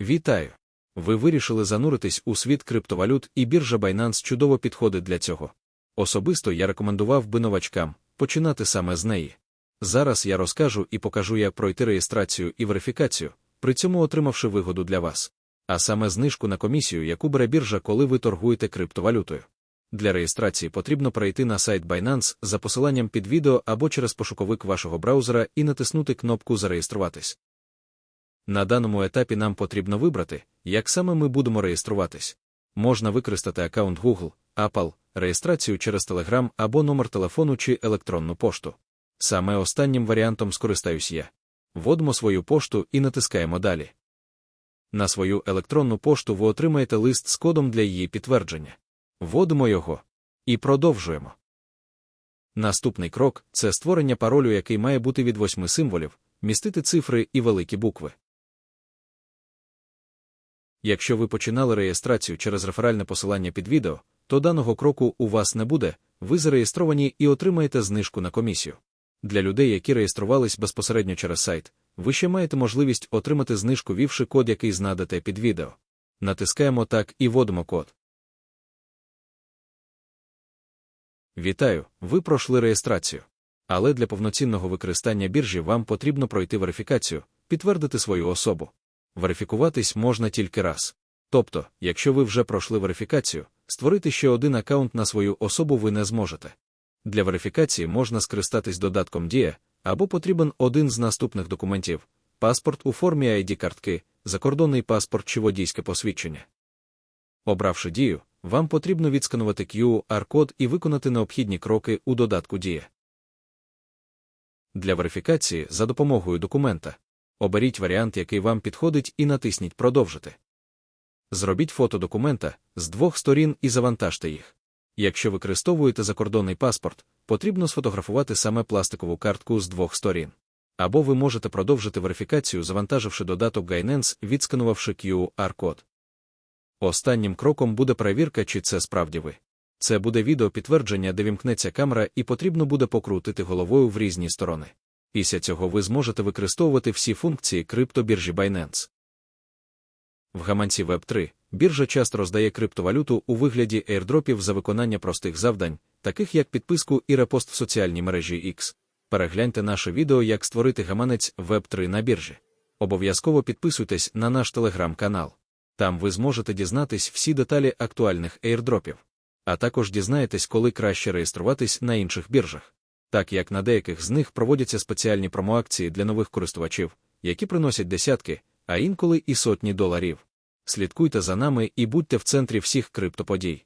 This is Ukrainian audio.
Вітаю! Ви вирішили зануритись у світ криптовалют, і біржа Binance чудово підходить для цього. Особисто я рекомендував би новачкам починати саме з неї. Зараз я розкажу і покажу, як пройти реєстрацію і верифікацію, при цьому отримавши вигоду для вас. А саме знижку на комісію, яку бере біржа, коли ви торгуєте криптовалютою. Для реєстрації потрібно перейти на сайт Binance за посиланням під відео або через пошуковик вашого браузера і натиснути кнопку Зареєструватись. На даному етапі нам потрібно вибрати, як саме ми будемо реєструватись. Можна використати аккаунт Google, Apple, реєстрацію через Telegram або номер телефону чи електронну пошту. Саме останнім варіантом скористаюсь я. Вводимо свою пошту і натискаємо Далі. На свою електронну пошту ви отримаєте лист з кодом для її підтвердження. Вводимо його і продовжуємо. Наступний крок це створення паролю, який має бути від восьми символів, містити цифри і великі букви. Якщо ви починали реєстрацію через реферальне посилання під відео, то даного кроку у вас не буде, ви зареєстровані і отримаєте знижку на комісію. Для людей, які реєструвались безпосередньо через сайт, ви ще маєте можливість отримати знижку, ввівши код, який знайдете під відео. Натискаємо так і вводимо код. Вітаю! Ви пройшли реєстрацію. Але для повноцінного використання біржі вам потрібно пройти верифікацію, підтвердити свою особу. Верифікуватись можна тільки раз. Тобто, якщо ви вже пройшли верифікацію, створити ще один аккаунт на свою особу ви не зможете. Для верифікації можна скористатись додатком Дія, або потрібен один з наступних документів паспорт у формі id картки, закордонний паспорт чи водійське посвідчення. Обравши дію, вам потрібно відсканувати QR-код і виконати необхідні кроки у додатку Дія. Для верифікації за допомогою документа оберіть варіант, який вам підходить, і натисніть Продовжити. Зробіть фото документа з двох сторін і завантажте їх. Якщо використовуєте закордонний паспорт, потрібно сфотографувати саме пластикову картку з двох сторін. Або ви можете продовжити верифікацію, завантаживши додаток Gainance, відсканувавши QR-код. Останнім кроком буде перевірка, чи це справді ви. Це буде відео підтвердження, де вімкнеться камера, і потрібно буде покрутити головою в різні сторони. Після цього ви зможете використовувати всі функції криптобіржі Binance. В гаманці Web3 біржа часто роздає криптовалюту у вигляді airdropів за виконання простих завдань, таких як підписку і репост в соціальній мережі X. Перегляньте наше відео, як створити гаманець Web3 на біржі. Обов'язково підписуйтесь на наш телеграм-канал. Там ви зможете дізнатись всі деталі актуальних airdropів. А також дізнаєтесь, коли краще реєструватись на інших біржах. Так як на деяких з них проводяться спеціальні промоакції для нових користувачів, які приносять десятки, а інколи і сотні доларів. Слідкуйте за нами і будьте в центрі всіх криптоподій.